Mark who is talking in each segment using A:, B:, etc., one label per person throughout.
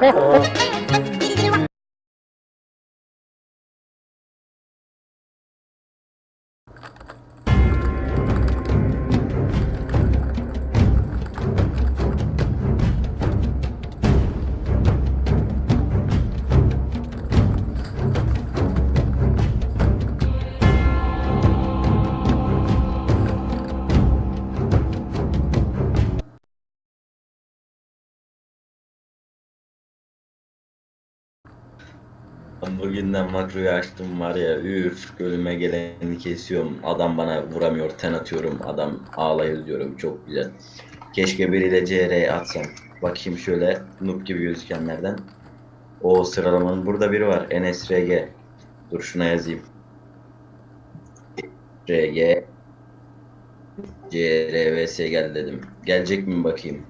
A: Oh. Bugünden makroyu açtım var ya üf gölüme geleni kesiyorum. Adam bana vuramıyor ten atıyorum. Adam ağlayır diyorum çok güzel. Keşke biriyle CR atsam. Bakayım şöyle noob gibi gözükenlerden. O sıralamanın burada biri var. NSRG. Dur şuna yazayım. RG CRVS gel dedim. Gelecek mi bakayım.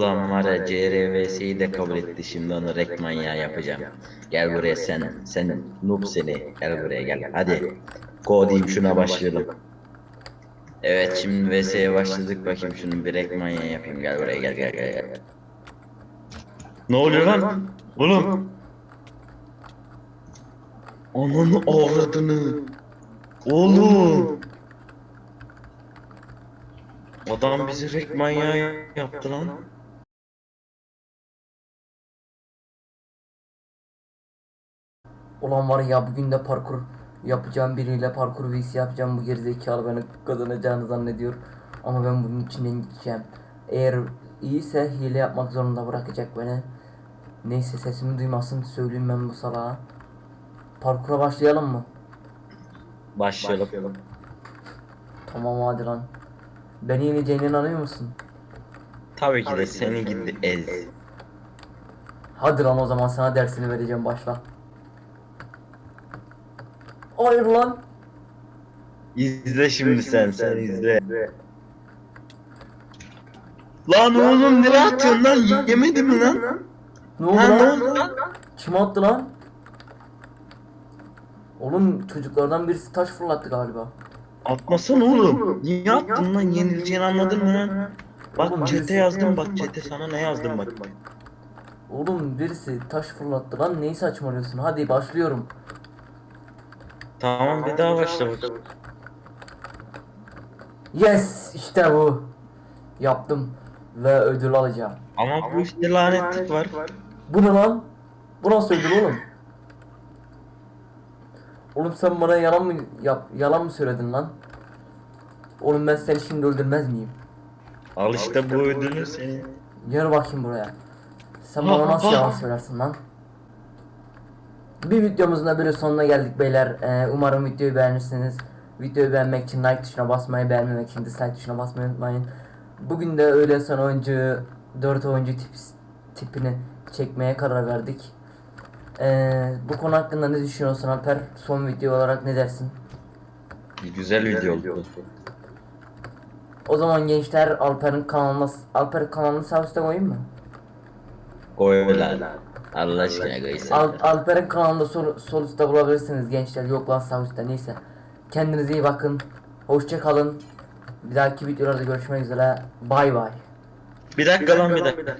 A: Ya CRVS'yi de kabul etti. Şimdi onu rek manyağı yapacağım. Gel buraya sen. Sen noob seni. Gel buraya gel. Hadi. Go diyeyim şuna başlayalım. Evet şimdi VS'ye başladık. Bakayım şunu bir rek manyağı yapayım. Gel buraya gel gel gel. gel. Ne oluyor lan? Oğlum. Ananı ağladını. Oğlum. Adam bizi rek manyağı yaptı lan.
B: Ulan var ya bugün de parkur yapacağım biriyle parkur vs yapacağım bu gerizekalı beni kazanacağını zannediyor. Ama ben bunun içinden gideceğim. Eğer iyiyse hile yapmak zorunda bırakacak beni. Neyse sesimi duymasın söyleyeyim ben bu salağa. Parkura başlayalım mı?
A: Başlayalım.
B: Tamam hadi lan. Beni yeneceğine inanıyor musun?
A: Tabii ki de seni gitti ez.
B: Hadi lan o zaman sana dersini vereceğim başla. Hayır lan.
A: İzle şimdi sen, sen izle. Lan oğlum nereye atıyorsun lan? Yemedi mi lan?
B: Ne oldu
A: Ha, ne
B: lan?
A: oldu lan?
B: Kim attı lan? Oğlum çocuklardan birisi taş fırlattı galiba.
A: Atmasana oğlum. Niye attın lan? Yenileceğini anladın mı lan?
B: Oğlum,
A: Bak çete
B: birisi-
A: yazdım bak çete sana ne yazdım bak.
B: Oğlum birisi taş fırlattı lan neyi saçmalıyorsun? Hadi başlıyorum.
A: Tamam bir daha başla bak.
B: Yes işte bu. Yaptım ve ödül alacağım.
A: Ama bu işte lanetlik var.
B: Bu ne lan? Bu nasıl ödül oğlum? Oğlum sen bana yalan mı yap yalan mı söyledin lan? Oğlum ben seni şimdi öldürmez miyim?
A: Al işte bu ödülü senin.
B: Gel bakayım buraya. Sen bana nasıl yalan söylersin lan? Bir videomuzun da böyle sonuna geldik beyler. Ee, umarım videoyu beğenirsiniz. Videoyu beğenmek için like tuşuna basmayı, beğenmemek için dislike tuşuna basmayı unutmayın. Bugün de öğle son oyuncu, 4 oyuncu tip, tipini çekmeye karar verdik. Ee, bu konu hakkında ne düşünüyorsun Alper? Son video olarak ne dersin?
A: Güzel video oldu.
B: O zaman gençler Alper'in kanalına, Alper kanalını sağ üstte koyayım mı?
A: Koy lan. Allah aşkına koy sen.
B: Al, Alper'in kanalında sol, sol üstte bulabilirsiniz gençler. Yok lan sağ üstte neyse. Kendinize iyi bakın. Hoşça kalın. Bir dahaki videolarda görüşmek üzere. Bay bay.
A: Bir dakika lan bir dakika.